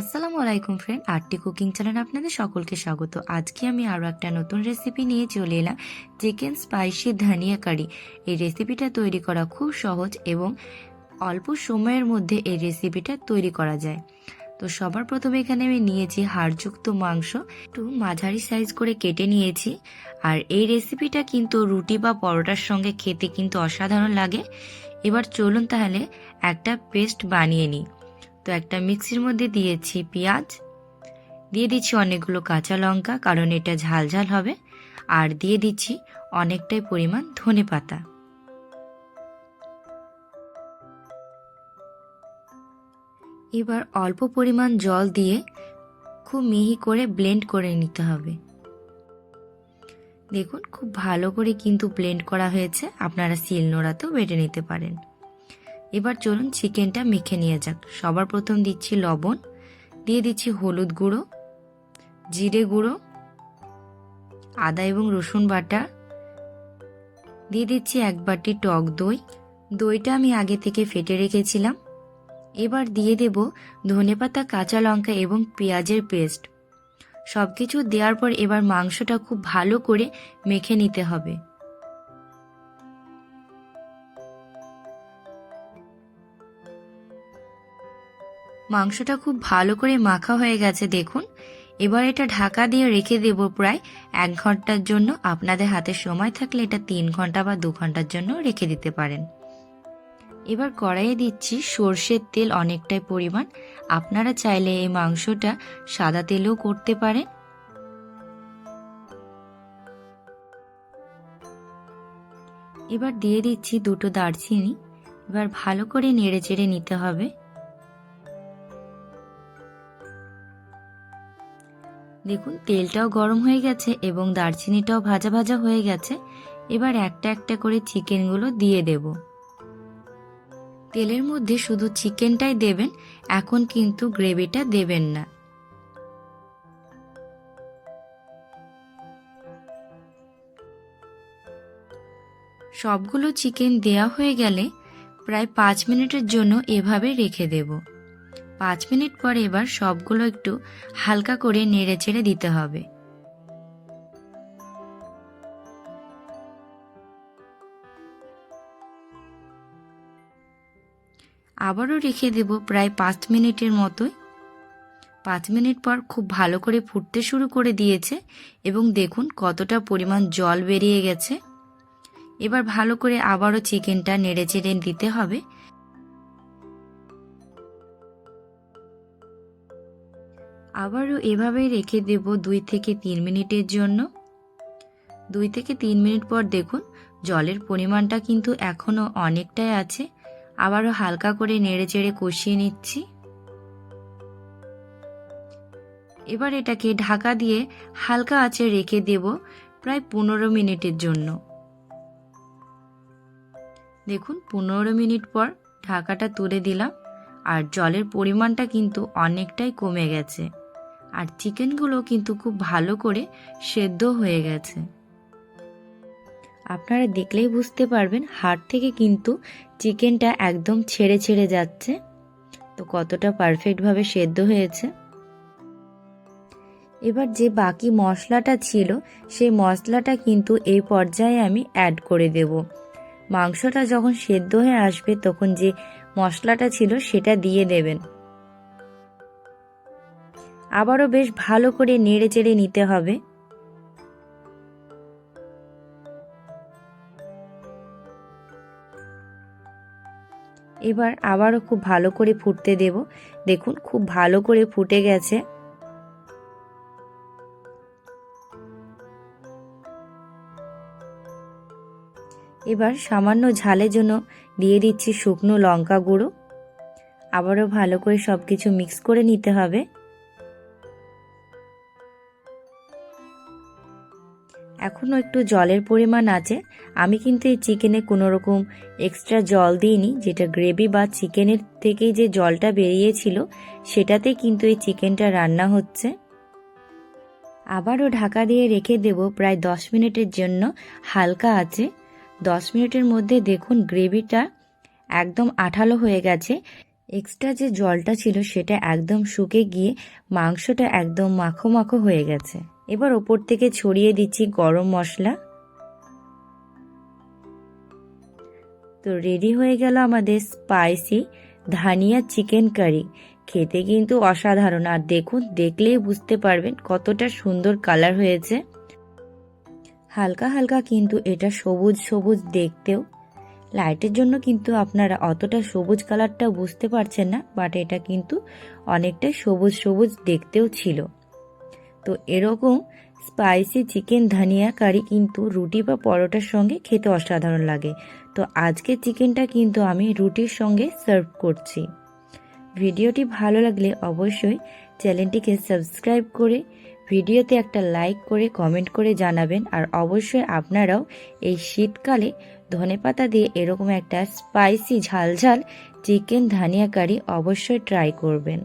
আসসালামু আলাইকুম friend RT cooking চ্যানেলে আপনাদের সকলকে স্বাগত। আজকে আমি আরও একটা নতুন রেসিপি নিয়ে চলে এলাম চিকেন স্পাইসি ধনিয়া কারি এই রেসিপিটা তৈরি করা খুব সহজ এবং অল্প সময়ের মধ্যে এই রেসিপিটা তৈরি করা যায়। তো সবার প্রথমে এখানে আমি নিয়েছি হাড়যুক্ত মাংস, একটু মাঝারি সাইজ করে কেটে নিয়েছি। আর এই রেসিপিটা কিন্তু রুটি বা পরোটার সঙ্গে খেতে কিন্তু অসাধারণ লাগে। এবার চলুন তাহলে একটা পেস্ট বানিয়ে নিই। তো একটা মিক্সির মধ্যে দিয়েছি পেঁয়াজ। দিয়ে দিচ্ছি অনেকগুলো কাঁচা লঙ্কা, কারণ এটা ঝাল ঝাল হবে। আর দিয়ে দিচ্ছি অনেকটাই পরিমাণ ধনে পাতা। এবার অল্প পরিমাণ জল দিয়ে খুব মিহি করে ব্লেন্ড করে নিতে হবে। দেখুন, খুব ভালো করে কিন্তু ব্লেন্ড করা হয়েছে। আপনারা শিল নোড়াতেও বেটে নিতে পারেন। এবার চলুন চিকেনটা মেখে নিয়ে যাক সবার প্রথম দিচ্ছি লবণ, দিয়ে দিচ্ছি হলুদ গুঁড়ো, জিরে গুঁড়ো, আদা এবং রসুন বাটা, দিয়ে দিচ্ছি এক বাটি টক দই। দইটা আমি আগে থেকে ফেটে রেখেছিলাম। এবার দিয়ে দেব ধনেপাতা, কাঁচা লঙ্কা এবং পেঁয়াজের পেস্ট। সব কিছু দেওয়ার পর এবার মাংসটা খুব ভালো করে মেখে নিতে হবে। মাংসটা খুব ভালো করে মাখা হয়ে গেছে, দেখুন। এবার এটা ঢাকা দিয়ে রেখে দেব প্রায় এক ঘণ্টার জন্য। আপনাদের হাতে সময় থাকলে এটা তিন ঘণ্টা বা দু ঘণ্টার জন্য রেখে দিতে পারেন। এবার কড়াইয়ে দিচ্ছি সর্ষের তেল অনেকটাই পরিমাণ। আপনারা চাইলে এই মাংসটা সাদা তেলেও করতে পারেন। এবার দিয়ে দিচ্ছি দুটো দারচিনি। এবার ভালো করে নেড়ে চেড়ে নিতে হবে। দেখুন, তেলটাও গরম হয়ে গেছে এবং দারচিনিটাও ভাজা ভাজা হয়ে গেছে। এবার একটা একটা করে চিকেনগুলো দিয়ে দেব। তেলের মধ্যে শুধু চিকেনটাই দেবেন, এখন কিন্তু গ্রেভিটা দেবেন না। সবগুলো চিকেন দেয়া হয়ে গেলে প্রায় পাঁচ মিনিটের জন্য এভাবে রেখে দেবো। পাঁচ মিনিট পরে এবার সবগুলো একটু হালকা করে নেড়ে চেড়ে দিতে হবে। আবারও রেখে দেব প্রায় পাঁচ মিনিটের মতোই। পাঁচ মিনিট পর খুব ভালো করে ফুটতে শুরু করে দিয়েছে এবং দেখুন কতটা পরিমাণ জল বেরিয়ে গেছে। এবার ভালো করে আবারও চিকেনটা নেড়ে চেড়ে দিতে হবে। আবারও এভাবেই রেখে দেব দুই থেকে তিন মিনিটের জন্য। দুই থেকে তিন মিনিট পর দেখুন, জলের পরিমাণটা কিন্তু এখনও অনেকটাই আছে। আবারও হালকা করে নেড়ে চেড়ে কষিয়ে নিচ্ছি। এবার এটাকে ঢাকা দিয়ে হালকা আঁচে রেখে দেব প্রায় পনেরো মিনিটের জন্য। দেখুন, পনেরো মিনিট পর ঢাকাটা তুলে দিলাম আর জলের পরিমাণটা কিন্তু অনেকটাই কমে গেছে। আর চিকেনগুলো কিন্তু খুব ভালো করে সেদ্ধ হয়ে গেছে। আপনারা দেখলেই বুঝতে পারবেন হাড় থেকে কিন্তু চিকেনটা একদম ছেড়ে ছেড়ে যাচ্ছে। তো কতটা পারফেক্টভাবে সেদ্ধ হয়েছে। এবার যে বাকি মশলাটা ছিল, সেই মশলাটা কিন্তু এই পর্যায়ে আমি অ্যাড করে দেব। মাংসটা যখন সেদ্ধ হয়ে আসবে, তখন যে মশলাটা ছিল, সেটা দিয়ে দেবেন। আবারও বেশ ভালো করে নেড়ে চেড়ে নিতে হবে। এবার আবারও খুব ভালো করে ফুটতে দেব। দেখুন, খুব ভালো করে ফুটে গেছে। এবার সামান্য ঝালের জন্য দিয়ে দিচ্ছি শুকনো লঙ্কা গুঁড়ো। আবারও ভালো করে সব কিছু মিক্স করে নিতে হবে। এখনও একটু জলের পরিমাণ আছে। আমি কিন্তু এই চিকেনে কোনো রকম এক্সট্রা জল দিইনি, যেটা গ্রেভি বা চিকেনের থেকে যে জলটা বেরিয়েছিল সেটাতে কিন্তু এই চিকেনটা রান্না হচ্ছে। আবারও ঢাকা দিয়ে রেখে দেব, প্রায় দশ মিনিটের জন্য হালকা আছে। দশ মিনিটের মধ্যে দেখুন গ্রেভিটা একদম আঠালো হয়ে গেছে। এক্সট্রা যে জলটা ছিল সেটা একদম শুকে গিয়ে মাংসটা একদম মাখো মাখো হয়ে গেছে। এবার ওপর থেকে ছড়িয়ে দিচ্ছি গরম মশলা। তো রেডি হয়ে গেল আমাদের স্পাইসি ধানিয়া চিকেন কারি খেতে কিন্তু অসাধারণ। আর দেখুন, দেখলেই বুঝতে পারবেন কতটা সুন্দর কালার হয়েছে। হালকা হালকা কিন্তু এটা সবুজ সবুজ দেখতেও লাইটের জন্য কিন্তু আপনারা অতটা সবুজ কালারটা বুঝতে পারছেন না বাট এটা কিন্তু অনেকটাই সবুজ সবুজ দেখতেও ছিল। তো এরকম স্পাইসি চিকেন ধনিয়া কারি কিন্তু রুটি বা পরোটার সঙ্গে খেতে অসাধারণ লাগে। তো আজকে চিকেনটা কিন্তু আমি রুটির সঙ্গে সার্ভ করছি। ভিডিওটি ভালো লাগলে অবশ্যই চ্যানেলটিকে সাবস্ক্রাইব করে ভিডিওতে একটা লাইক করে কমেন্ট করে জানাবেন আর অবশ্যই আপনারাও এই শীতকালে ধনেপাতা দিয়ে এরকম একটা স্পাইসি ঝালঝাল চিকেন ধানিয়া কারি অবশ্যই ট্রাই করবেন।